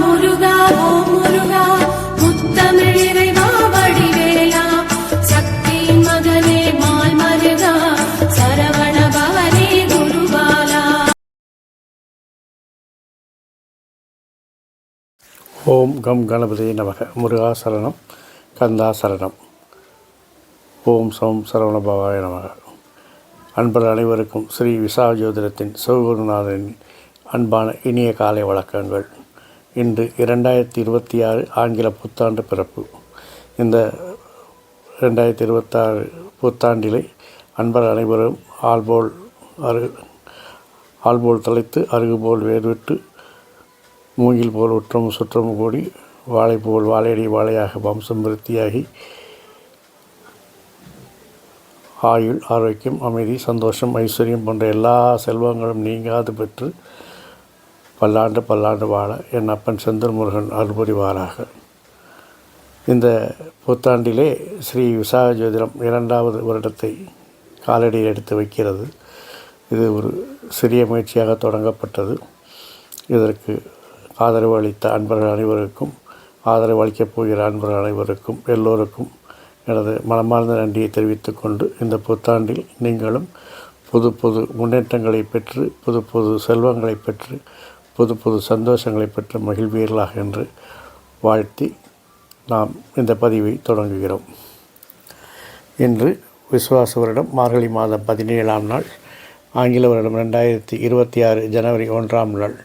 முருகா ஓ முருகா முத்தமிழ் இறைவா வடிவேலா. சக்தியின் மகனே மால் மருகா சரவண பவனே குருபாலா. ஓம் கம் கணபதி நமக. முருகா சரணம் கந்தா சரணம். ஓம் சோம் சரவணபவாய நமக. அன்பர் அனைவருக்கும் ஸ்ரீ விசா ஜோதிடத்தின் சிவகுருநாதனின் அன்பான இனிய காலை வழக்கங்கள் இன்று இரண்டாயிரத்தி இருபத்தி ஆறு ஆங்கில புத்தாண்டு பிறப்பு. இந்த ரெண்டாயிரத்தி இருபத்தாறு புத்தாண்டிலே அன்பர் அனைவரும் ஆல்போல் அரு ஆல்போல் தலைத்து அருகுபோல் வேர்விட்டு மூங்கில் போல் உற்றம் சுற்றம் கூடி வாழை போல் வாழையடி வாழையாக வம்சம் விருத்தியாகி ஆயுள் ஆரோக்கியம் அமைதி சந்தோஷம் ஐஸ்வர்யம் போன்ற எல்லா செல்வங்களும் நீங்காது பெற்று பல்லாண்டு பல்லாண்டு வாழ என் அப்பன் செந்தில் முருகன் அருள்புரிவாராக. இந்த புத்தாண்டிலே ஸ்ரீ விசாக ஜோதிடம் இரண்டாவது வருடத்தை காலடியில் எடுத்து வைக்கிறது. இது ஒரு சிறிய முயற்சியாக தொடங்கப்பட்டது. இதற்கு ஆதரவு அளித்த அன்பர்கள் அனைவருக்கும் ஆதரவு அளிக்கப் போகிற அன்பர்கள் அனைவருக்கும் எல்லோருக்கும் எனது மனமார்ந்த நன்றியை தெரிவித்துக்கொண்டு இந்த புத்தாண்டில் நீங்களும் புது புது முன்னேற்றங்களை பெற்று புது புது செல்வங்களை பெற்று புது புது சந்தோஷங்களை பெற்று மகிழ்வீர்களாக என்று வாழ்த்தி நாம் இந்த பதிவை தொடங்குகிறோம். இன்று விசுவாச வருடம் மார்கழி மாதம் பதினேழாம் நாள் ஆங்கில வருடம் ரெண்டாயிரத்தி இருபத்தி ஆறு ஜனவரி ஒன்றாம் நாள்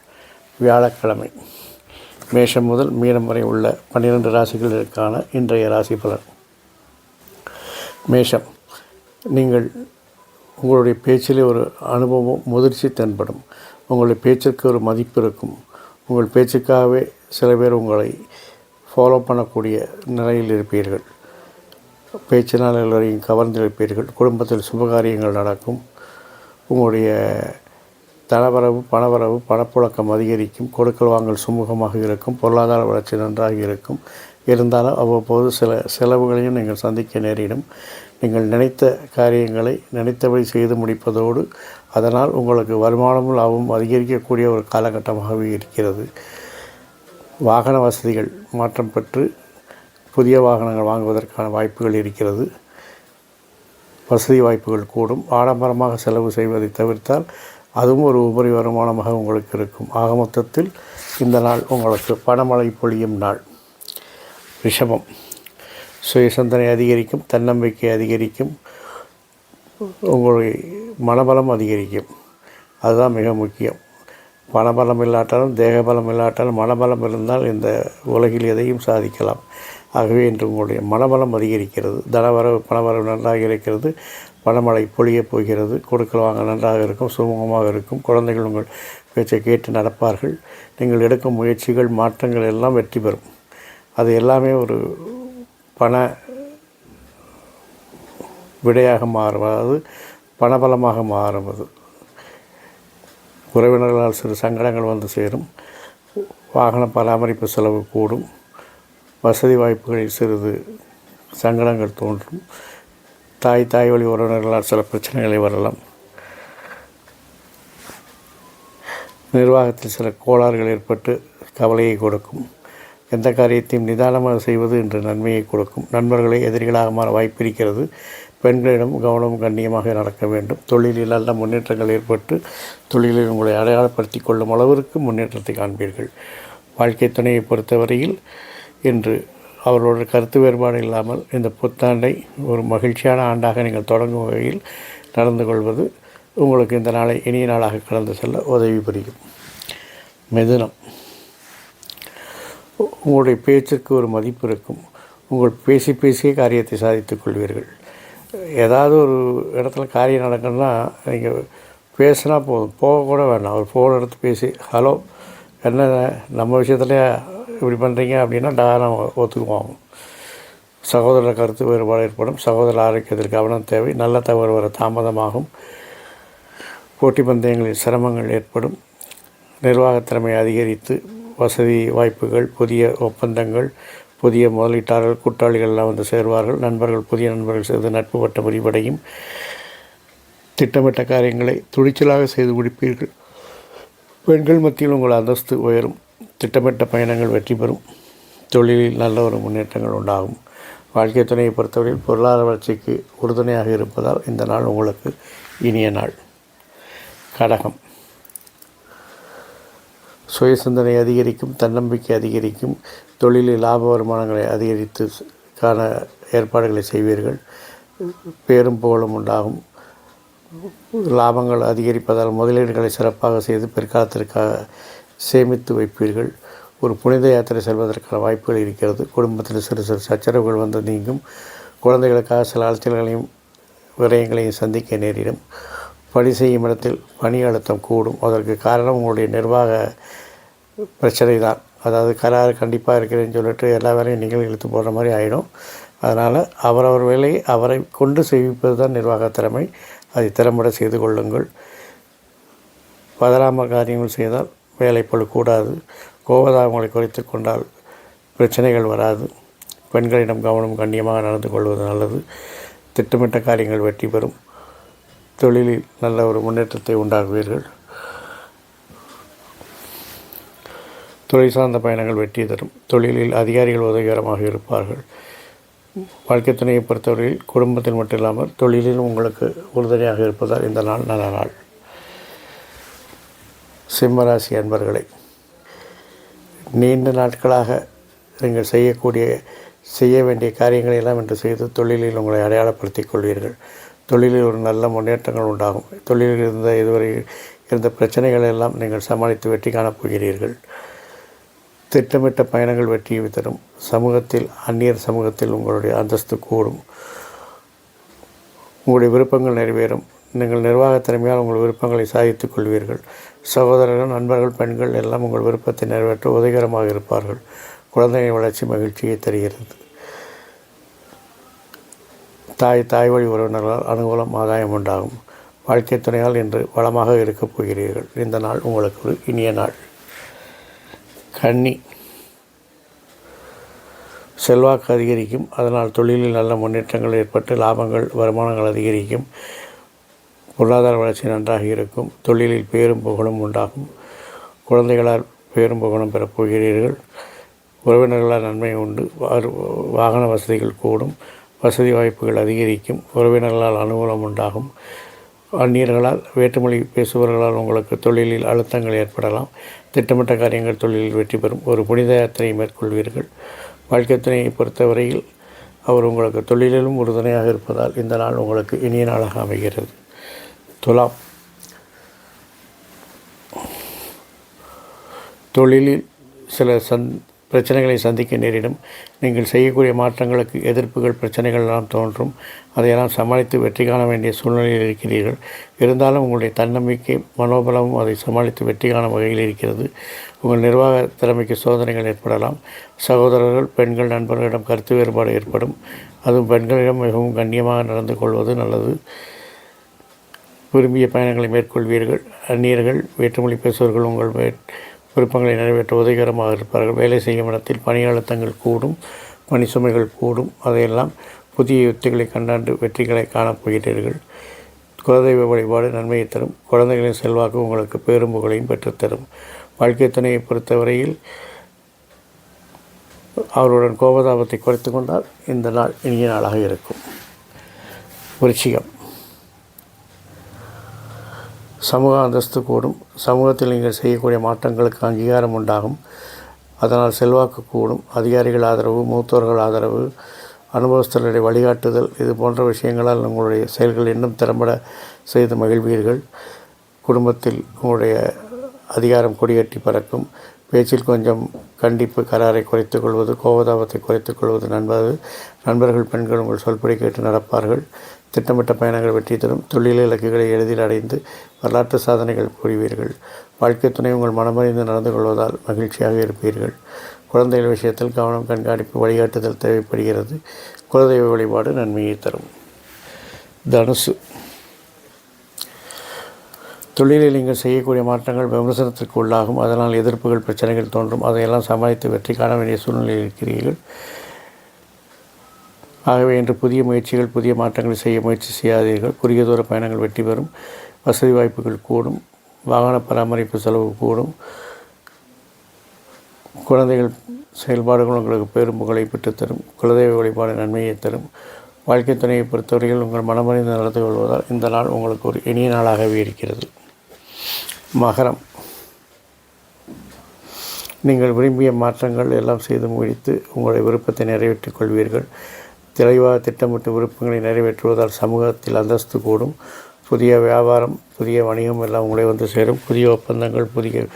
வியாழக்கிழமை. மேஷம் முதல் மீனம் வரை உள்ள பன்னிரண்டு ராசிகளுக்கான இன்றைய ராசி பலன். மேஷம் நீங்கள் உங்களுடைய பேச்சிலே ஒரு அனுபவம் முதிர்ச்சி தென்படும். உங்களுடைய பேச்சிற்கு ஒரு மதிப்பு இருக்கும். உங்கள் பேச்சுக்காகவே சில பேர் உங்களை ஃபாலோ பண்ணக்கூடிய நிலையில் இருப்பீர்கள். பேச்சினால் எல்லோரையும் கவர்ந்திருப்பீர்கள் குடும்பத்தில் சுபகாரியங்கள் நடக்கும். உங்களுடைய தளவரவு பணவரவு பணப்புழக்கம் அதிகரிக்கும். கொடுக்கல் வாங்கல் சுமூகமாக இருக்கும். பொருளாதார வளர்ச்சி நன்றாக இருக்கும். இருந்தாலும் அவ்வப்போது சில செலவுகளையும் நீங்கள் சந்திக்க நேரிடும். நீங்கள் நினைத்த காரியங்களை நினைத்தபடி செய்து முடிப்பதோடு அதனால் உங்களுக்கு வருமானமும் லாபமும் அதிகரிக்கக்கூடிய ஒரு காலகட்டமாகவே இருக்கிறது. வாகன வசதிகள் மாற்றம் பெற்று புதிய வாகனங்கள் வாங்குவதற்கான வாய்ப்புகள் இருக்கிறது. வசதி வாய்ப்புகள் கூடும். ஆடம்பரமாக செலவு செய்வதை தவிர்த்தால் அதுவும் ஒரு உபரி வருமானமாக உங்களுக்கு இருக்கும். ஆக மொத்தத்தில் இந்த நாள் உங்களுக்கு பணமழை பொழியும் நாள். ரிஷபம். சுயசந்தனை அதிகரிக்கும் தன்னம்பிக்கை அதிகரிக்கும் உங்களுடைய மனபலம் அதிகரிக்கும். அதுதான் மிக முக்கியம். பணபலம் இல்லாட்டாலும் தேகபலம் இல்லாட்டாலும் மனபலம் இருந்தால் இந்த உலகில் எதையும் சாதிக்கலாம். ஆகவே இன்று உங்களுடைய மனபலம் அதிகரிக்கிறது. தனவரவு பணவரவு நன்றாக இருக்கிறது. பணமழை பொழியப் போகிறது. கொடுக்கல் வாங்க நன்றாக இருக்கும். சுமூகமாக இருக்கும். குழந்தைகள் உங்கள் பேச்சை கேட்டு நடப்பார்கள். நீங்கள் எடுக்கும் முயற்சிகள் மாற்றங்கள் எல்லாம் வெற்றி பெறும். அது எல்லாமே ஒரு பண விடையாக மாறும் அதாவது பணபலமாக மாறுவது. உறவினர்களால் சிறு சங்கடங்கள் வந்து சேரும். வாகன பராமரிப்பு செலவு கூடும். வசதி வாய்ப்புகளில் சிறிது சங்கடங்கள் தோன்றும். தாய் தாய் வழி உறவினர்களால் சில பிரச்சனைகளை வரலாம். நிர்வாகத்தில் சில கோளாறுகள் ஏற்பட்டு கவலையை கொடுக்கும். எந்த காரியத்தையும் நிதானமாக செய்வது என்று நன்மையை கொடுக்கும். நண்பர்களை எதிரிகளாக மாற வாய்ப்பிருக்கிறது. பெண்களிடம் கவனம் கண்ணியமாக நடக்க வேண்டும். தொழிலில் நல்ல முன்னேற்றங்கள் ஏற்பட்டு தொழிலில் உங்களை அடையாளப்படுத்தி கொள்ளும் அளவிற்கு முன்னேற்றத்தை காண்பீர்கள். வாழ்க்கை துணையை பொறுத்தவரையில் இன்று அவர்களோட கருத்து வேறுபாடு இல்லாமல் இந்த புத்தாண்டை ஒரு மகிழ்ச்சியான ஆண்டாக நீங்கள் தொடங்கும் வகையில் நடந்து கொள்வது உங்களுக்கு இந்த நாளை இனிய நாளாக கடந்து செல்ல உதவி புரியும். மிதுனம். உங்களுடைய பேச்சிற்கு ஒரு மதிப்பு இருக்கும். உங்கள் பேசி பேசியே காரியத்தை சாதித்துக் கொள்வீர்கள். ஏதாவது ஒரு இடத்துல காரியம் நடக்கணும்னா நீங்கள் பேசினா போதும். போக கூட வேண்டாம் ஒரு ஃபோன் எடுத்து பேசி ஹலோ என்ன நம்ம விஷயத்துல இப்படி பண்ணுறீங்க அப்படின்னா டாரம் ஒத்துக்குவோம் சகோதர கருத்து வேறுபாடு ஏற்படும். சகோதர ஆரோக்கியத்தில் கவனம் தேவை. நல்ல தவறு வர தாமதமாகும். போட்டி பந்தயங்களில் சிரமங்கள் ஏற்படும். நிர்வாகத்திறமை அதிகரித்து வசதி வாய்ப்புகள் புதிய ஒப்பந்தங்கள் புதிய முதலீட்டாளர்கள் கூட்டாளிகள் எல்லாம் வந்து சேர்வார்கள். நண்பர்கள் புதிய நண்பர்கள் சேர்ந்து நட்பு வட்ட விரிவடையும். திட்டமிட்ட காரியங்களை துணிச்சலாக செய்து முடிப்பீர்கள். பெண்கள் மத்தியில் உங்கள் அந்தஸ்து உயரும். திட்டமிட்ட பயணங்கள் வெற்றி பெறும். தொழிலில் நல்ல ஒரு முன்னேற்றங்கள் உண்டாகும். வாழ்க்கை துணையை பொறுத்தவரையில் பொருளாதார வளர்ச்சிக்கு உறுதுணையாக இருப்பதால் இந்த நாள் உங்களுக்கு இனிய நாள். கடகம். சுய சிந்தனை அதிகரிக்கும் தன்னம்பிக்கை அதிகரிக்கும் தொழிலில் லாப வருமானங்களை அதிகரித்து காண ஏற்பாடுகளை செய்வீர்கள். பேரும் புகழும் உண்டாகும். லாபங்கள் அதிகரிப்பதால் முதலீடுகளை சிறப்பாக செய்து பிற்காலத்திற்காக சேமித்து வைப்பீர்கள். ஒரு புனித யாத்திரை செல்வதற்கான வாய்ப்புகள் இருக்கிறது. குடும்பத்தில் சிறு சிறு சச்சரவுகள் வந்து நீங்கும். குழந்தைகளுக்காக சில அலைச்சல்களையும் விரயங்களையும் சந்திக்க நேரிடும். பணி செய்யும் இடத்தில் பணி அழுத்தம் கூடும். அதற்கு காரணம் உங்களுடைய நிர்வாக பிரச்சனை தான் அதாவது கராறு கண்டிப்பாக இருக்கிறேன்னு சொல்லிட்டு எல்லா வேலையும் நீங்கள் இழுத்து போடுற மாதிரி ஆகிடும் அதனால் அவரவர் வேலையை அவரை கொண்டு செய்விப்பது தான் நிர்வாக திறமை. அதை திறம்பட செய்து கொள்ளுங்கள். பதறாமல் காரியங்கள் செய்தால் வேலைப்பழு கூடாது. கோபதாபங்களை குறைத்து கொண்டால் பிரச்சனைகள் வராது. பெண்களிடம் கவனம் கண்ணியமாக நடந்து கொள்வது நல்லது. திட்டமிட்ட காரியங்கள் வெற்றி பெறும். தொழிலில் நல்ல ஒரு முன்னேற்றத்தை உண்டாக்குவீர்கள் தொழில் சார்ந்த பயணங்கள் வெற்றி தரும். தொழிலில் அதிகாரிகள் உதவிகரமாக இருப்பார்கள். வாழ்க்கை துணையை பொறுத்தவரையில் குடும்பத்தில் மட்டும் இல்லாமல் தொழிலிலும் உங்களுக்கு உறுதுணையாக இருப்பதால் இந்த நாள் நல்ல நாள். சிம்மராசி அன்பர்களை நீண்ட நாட்களாக நீங்கள் செய்யக்கூடிய செய்ய வேண்டிய காரியங்களை எல்லாம் என்று செய்து தொழிலில் உங்களை அடையாளப்படுத்திக் கொள்வீர்கள். தொழிலில் ஒரு நல்ல முன்னேற்றங்கள் உண்டாகும். தொழிலில் இருந்த இதுவரை இருந்த பிரச்சனைகளை எல்லாம் நீங்கள் சமாளித்து வெற்றி காணப்போகிறீர்கள் திட்டமிட்ட பயணங்கள் வெற்றியை தரும். சமூகத்தில் அந்நியர் சமூகத்தில் உங்களுடைய அந்தஸ்து கூடும். உங்களுடைய விருப்பங்கள் நிறைவேறும். நீங்கள் நிர்வாக திறமையால் உங்கள் விருப்பங்களை சாதித்துக் கொள்வீர்கள். சகோதரர்கள் நண்பர்கள் பெண்கள் எல்லாம் உங்கள் விருப்பத்தை நிறைவேற்ற உதவிகரமாக இருப்பார்கள். குழந்தைகளின் வளர்ச்சி மகிழ்ச்சியை தருகிறது. தாய் தாய் வழி உறவினர்களால் அனுகூலம் ஆதாயம் உண்டாகும். வாழ்க்கை துணையால் இன்று வளமாக இருக்கப் போகிறீர்கள். இந்த நாள் உங்களுக்கு ஒரு இனிய நாள். கன்னி. செல்வாக்கு அதிகரிக்கும். அதனால் தொழிலில் நல்ல முன்னேற்றங்கள் ஏற்பட்டு லாபங்கள் வருமானங்கள் அதிகரிக்கும். பொருளாதார வளர்ச்சி நன்றாக இருக்கும். தொழிலில் பேரும் புகழும் உண்டாகும். குழந்தைகளால் பேரும் புகழும் பெறப் போகிறீர்கள். உறவினர்களால் நன்மை உண்டு. வாகன வசதிகள் கூடும். வசதி வாய்ப்புகள் அதிகரிக்கும். உறவினர்களால் அனுகூலம் உண்டாகும். அந்நியர்களால் வேற்றுமொழி பேசுபவர்களால் உங்களுக்கு தொழிலில் அழுத்தங்கள் ஏற்படலாம். திட்டமிட்ட காரியங்கள் தொழிலில் வெற்றி பெறும். ஒரு புனித யாத்திரையை மேற்கொள்வீர்கள். வாழ்க்கை துணையை பொறுத்தவரையில் அவர் உங்களுக்கு தொழிலிலும் உறுதுணையாக இருப்பதால் இந்த நாள் உங்களுக்கு இனிய நாளாக அமைகிறது. துலாம். தொழிலில் சில சந் பிரச்சனைகளை சந்திக்க நேரிடும். நீங்கள் செய்யக்கூடிய மாற்றங்களுக்கு எதிர்ப்புகள் பிரச்சனைகள் எல்லாம் தோன்றும். அதையெல்லாம் சமாளித்து வெற்றி காண வேண்டிய சூழ்நிலையில் இருக்கிறீர்கள். இருந்தாலும் உங்களுடைய தன்னம்பிக்கை மனோபலமும் அதை சமாளித்து வெற்றி காணும் வகையில் இருக்கிறது. உங்கள் நிர்வாக திறமைக்கு சோதனைகள் ஏற்படலாம். சகோதரர்கள் பெண்கள் நண்பர்களிடம் கருத்து வேறுபாடு ஏற்படும். அதுவும் பெண்களிடம் மிகவும் கண்ணியமாக நடந்து கொள்வது நல்லது. விரும்பிய பயணங்களை மேற்கொள்வீர்கள். அந்நியர்கள் வேற்றுமொழி பேசுவர்கள் உங்கள் விருப்பங்களை நிறைவேற்ற உதவிகரமாக இருப்பார்கள். வேலை செய்யும் இடத்தில் பணியழுத்தங்கள் கூடும் பணி சுமைகள் கூடும். அதையெல்லாம் புதிய யுத்திகளை கண்டாண்டு வெற்றிகளை காணப்போகிறீர்கள் குலதெய்வ வழிபாடு நன்மையை தரும். குழந்தைகளின் செல்வாக்கு உங்களுக்கு பேரும் புகழையும் பெற்றுத்தரும். வாழ்க்கை துணையை பொறுத்தவரையில் அவருடன் கோபதாபத்தை குறைத்து கொண்டால் இந்த நாள் இனிய நாளாக இருக்கும். விருச்சிகம். சமூக அந்தஸ்து கூடும். சமூகத்தில் நீங்கள் செய்யக்கூடிய மாற்றங்களுக்கு அங்கீகாரம் உண்டாகும். அதனால் செல்வாக்கு கூடும். அதிகாரிகள் ஆதரவு மூத்தோர்கள் ஆதரவு அனுபவஸ்தர்களுடைய வழிகாட்டுதல் இது போன்ற விஷயங்களால் உங்களுடைய செயல்கள் இன்னும் திறம்பட செய்து மகிழ்வீர்கள். குடும்பத்தில் உங்களுடைய அதிகாரம் கொடிகட்டி பறக்கும். பேச்சில் கொஞ்சம் கண்டிப்பு கராரை குறைத்துக் கொள்வது கோபதாபத்தை குறைத்துக் கொள்வது நண்பது நண்பர்கள் பெண்கள் உங்கள் சொல்படி கேட்டு நடப்பார்கள். திட்டமிட்ட பயணங்கள் வெற்றி தரும். தொழில் இலக்குகளை எளிதில் அடைந்து வரலாற்று சாதனைகள் புரிவீர்கள். வாழ்க்கை துணை உங்கள் மனமறிந்து நடந்து கொள்வதால் மகிழ்ச்சியாக இருப்பீர்கள். குழந்தைகள் விஷயத்தில் கவனம் கண்காணிப்பு வழிகாட்டுதல் தேவைப்படுகிறது. குலதெய்வ வழிபாடு நன்மையை தரும். தனுசு. தொழிலில் நீங்கள் செய்யக்கூடிய மாற்றங்கள் விமர்சனத்திற்கு உள்ளாகும். அதனால் எதிர்ப்புகள் பிரச்சனைகள் தோன்றும். அதையெல்லாம் சமாளித்து வெற்றி காண வேண்டிய சூழ்நிலையில் இருக்கிறீர்கள். ஆகவே இன்று புதிய முயற்சிகள் புதிய மாற்றங்களை செய்ய முயற்சி செய்யாதீர்கள். குறுகிய தூர பயணங்கள் வெற்றி பெறும். வசதி வாய்ப்புகள் கூடும். வாகன பராமரிப்பு செலவு கூடும். குழந்தைகள் செயல்பாடுகள் உங்களுக்கு பெரும் புகழை பெற்றுத்தரும். குலதெய்வ வழிபாடு நன்மையை தரும். வாழ்க்கை துணையை பொறுத்தவரையில் உங்கள் மனமறிந்து நடந்து கொள்வதால் இந்த நாள் உங்களுக்கு ஒரு இனிய நாளாகவே இருக்கிறது. மகரம். நீங்கள் விரும்பிய மாற்றங்கள் எல்லாம் செய்து முடித்து உங்களுடைய விருப்பத்தை நிறைவேற்றிக் கொள்வீர்கள். தெளிவாக திட்டமிட்டு விருப்பங்களை நிறைவேற்றுவதால் சமூகத்தில் அந்தஸ்து கூடும். புதிய வியாபாரம் புதிய வணிகம் எல்லாம் உங்களை வந்து சேரும். புதிய ஒப்பந்தங்கள் புதிய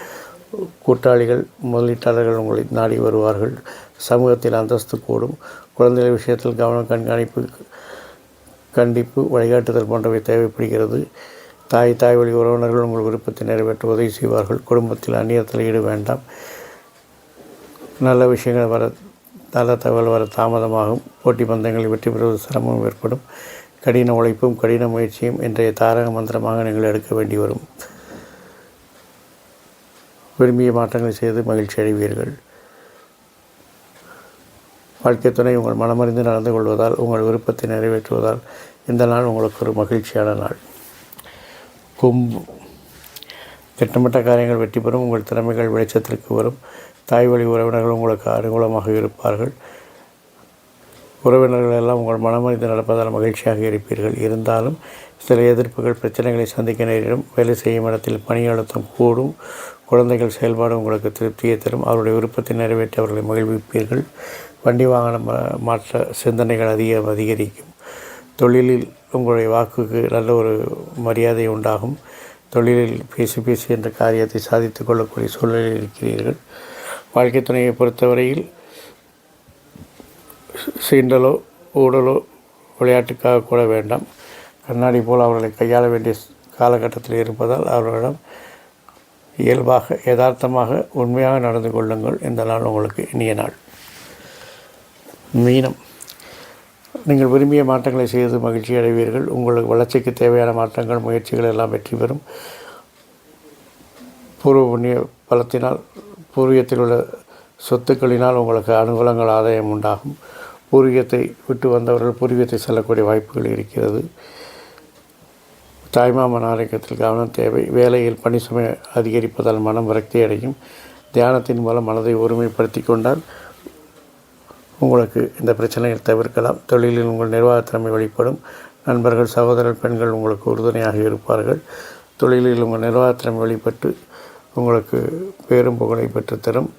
கூட்டாளிகள் முதலீட்டாளர்கள் உங்களை நாடி வருவார்கள். சமூகத்தில் அந்தஸ்து கூடும். குழந்தைகள் விஷயத்தில் கவனம் கண்காணிப்பு கண்டிப்பு வழிகாட்டுதல் போன்றவை தேவைப்படுகிறது. தாய் தாய் வழி உறவினர்கள் உங்கள் விருப்பத்தை நிறைவேற்ற உதவி செய்வார்கள். குடும்பத்தில் அந்நிய தலையீடு வேண்டாம். நல்ல விஷயங்கள் வர நல்ல தகவல் வர தாமதமாகும். போட்டி பந்தயங்களில் வெற்றி பெறுவது சிரமம் ஏற்படும். கடின உழைப்பும் கடின முயற்சியும் இன்றைய தாரக மந்திரமாக நீங்கள் எடுக்க வேண்டி வரும். விரும்பிய மாற்றங்களை செய்து மகிழ்ச்சி அடைவீர்கள். வாழ்க்கை துணை உங்கள் மனமறிந்து நடந்து கொள்வதால் உங்கள் விருப்பத்தை நிறைவேற்றுவதால் இந்த நாள் உங்களுக்கு ஒரு மகிழ்ச்சியான நாள். கும்பு திட்டமிட்ட காரியங்கள் வெற்றி பெறும். உங்கள் திறமைகள் வெளிச்சத்திற்கு வரும். தாய் வழி உறவினர்கள் உங்களுக்கு அனுகூலமாக இருப்பார்கள். உறவினர்கள் எல்லாம் உங்கள் மனமறிந்து நடப்பதால் மகிழ்ச்சியாக இருப்பீர்கள். இருந்தாலும் சில எதிர்ப்புகள் பிரச்சனைகளை சந்திக்க நேரிடும். வேலை செய்யும் இடத்தில் பணி அழுத்தம் கூடும். குழந்தைகள் செயல்பாடு உங்களுக்கு திருப்தியை தரும். அவருடைய விருப்பத்தை நிறைவேற்றி அவர்களை மகிழ்விப்பீர்கள். வண்டி வாகனம் மாற்ற சிந்தனைகள் அதிக அதிகரிக்கும். தொழிலில் உங்களுடைய வாக்குக்கு நல்ல ஒரு மரியாதை உண்டாகும். தொழிலில் பேசி பேசி என்ற காரியத்தை சாதித்துக் கொள்ளக்கூடிய சூழ்நிலையில் இருக்கிறீர்கள். வாழ்க்கை துணையை பொறுத்தவரையில் சீண்டலோ ஊடலோ விளையாட்டுக்காக கூட வேண்டாம். கண்ணாடி போல் அவர்களை கையாள வேண்டிய காலகட்டத்தில் இருப்பதால் அவர்களிடம் இயல்பாக யதார்த்தமாக உண்மையாக நடந்து கொள்ளுங்கள். இந்த நாள் உங்களுக்கு இனிய நாள். மீனம். நீங்கள் விரும்பிய மாற்றங்களை செய்து மகிழ்ச்சி அடைவீர்கள். உங்களுக்கு வளர்ச்சிக்கு தேவையான மாற்றங்கள் முயற்சிகள் எல்லாம் வெற்றி பெறும். பூர்வ புண்ணிய பலத்தினால் பூர்வீகத்தில் உள்ள சொத்துக்களினால் உங்களுக்கு அனுகூலங்கள் ஆதாயம் உண்டாகும். பூர்வீகத்தை விட்டு வந்தவர்கள் பூர்வீகத்தை செல்லக்கூடிய வாய்ப்புகள் இருக்கிறது. தாய்மாமன் ஆரோக்கியத்தில் கவனம் தேவை. வேலையில் பணி சுமை அதிகரிப்பதால் மனம் விரக்தி அடையும் தியானத்தின் மூலம் மனதை ஒருமைப்படுத்தி கொண்டால் உங்களுக்கு இந்த பிரச்சனைகள் தவிர்க்கலாம். தொழிலில் உங்கள் நிர்வாகத்திறமை வெளிப்படும். நண்பர்கள் சகோதரர் பெண்கள் உங்களுக்கு உறுதுணையாக இருப்பார்கள். தொழிலில் உங்கள் நிர்வாகத்திறமை வெளிப்பட்டு உங்களுக்கு பேரும் புகழை பெற்றுத்தரும்.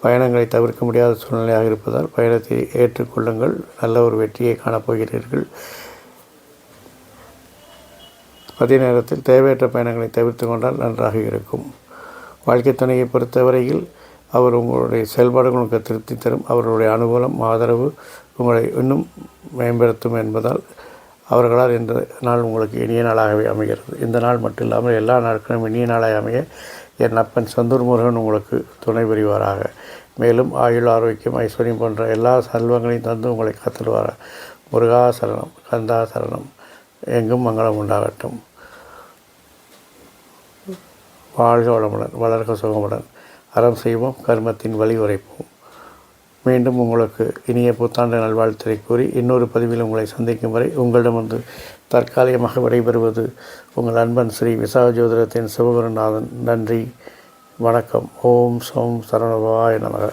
பயணங்களை தவிர்க்க முடியாத சூழ்நிலையாக இருப்பதால் பயணத்தை ஏற்றுக்கொள்ளுங்கள். நல்ல ஒரு வெற்றியை காணப்போகிறீர்கள். அதே நேரத்தில் தேவையற்ற பயணங்களை தவிர்த்து கொண்டால் நன்றாக இருக்கும். வாழ்க்கை துணையை பொறுத்தவரையில் அவர் உங்களுடைய செயல்பாடுகள் உங்களுக்கு திருப்தி தரும். அவர்களுடைய அனுகூலம் ஆதரவு உங்களை இன்னும் மேம்படுத்தும் என்பதால் அவர்களால் இந்த நாள் உங்களுக்கு இனிய நாளாகவே அமைகிறது. இந்த நாள் மட்டும் இல்லாமல் எல்லா நாட்களும் இனிய நாளாக அமைய என் அப்பன் சந்தூர் முருகன் உங்களுக்கு துணை புரிவாராக. மேலும் ஆயுள் ஆரோக்கியம் ஐஸ்வர்யம் போன்ற எல்லா செல்வங்களையும் தந்து உங்களை காத்துடுவார். முருகா சரணம் கந்தா சரணம். எங்கும் மங்களம் உண்டாகட்டும். வாழ்க வளமுடன் வளர்க சுகமுடன். அறம் செய்வோம் கர்மத்தின் வழி உரைப்போம். மீண்டும் உங்களுக்கு இனிய புத்தாண்டு நல்வாழ்த்துரை கூறி இன்னொரு பதிவில் உங்களை சந்திக்கும் வரை உங்களிடம் வந்து தற்காலிகமாக விடைபெறுவது உங்கள் அன்பன் ஸ்ரீ விசாகஜோதிடத்தின் சிவகுருநாதன் நன்றி. வணக்கம். ஓம் சோம் சரணபாய நமக.